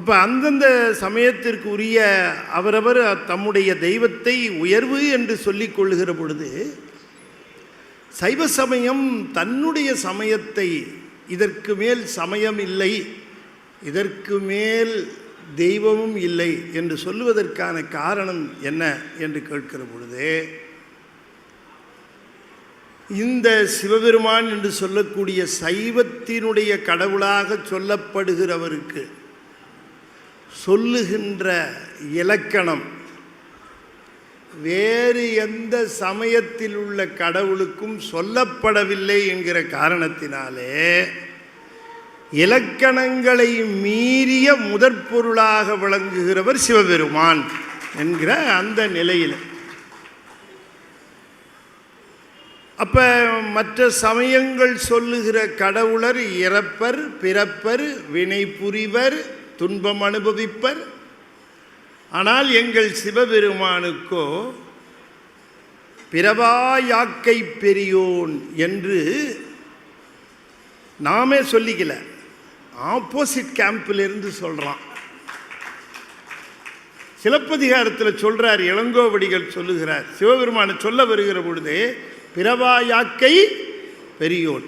அப்போ அந்தந்த சமயத்திற்கு உரிய அவரவர் தம்முடைய தெய்வத்தை உயர்வு என்று சொல்லிக் கொள்ளுகிற பொழுது சைவ சமயம் தன்னுடைய சமயத்தை இதற்கு மேல் சமயம் இல்லை இதற்கு மேல் தெய்வமும் இல்லை என்று சொல்லுவதற்கான காரணம் என்ன என்று கேட்கிற பொழுது இந்த சிவபெருமான் என்று சொல்லக்கூடிய சைவத்தினுடைய கடவுளாக சொல்லப்படுகிறவருக்கு சொல்லுகின்ற இலக்கணம். வேறு எந்த சமயத்தில் உள்ள கடவுளுக்கும் சொல்லப்படவில்லை என்கிற காரணத்தினாலே இலக்கணங்களை மீறிய முதற்பொருளாக விளங்குகிறவர் சிவபெருமான் என்கிற அந்த நிலையில். அப்போ மற்ற சமயங்கள் சொல்லுகிற கடவுளர் இறப்பர் பிறப்பர் வினை புரிவர் துன்பம் அனுபவிப்பர். ஆனால் எங்கள் சிவபெருமானுக்கோ பிறவாயாக்கை பெரியோன் என்று நாமே சொல்லிக்கல. ஆப்போசிட் கேம்பிலிருந்து சொல்கிறான் சிலப்பதிகாரத்தில் சொல்கிறார் இளங்கோவடிகள் சொல்லுகிறார். சிவபெருமானை சொல்ல வருகிற பொழுது பிறவாயாக்கை பெரியோன்.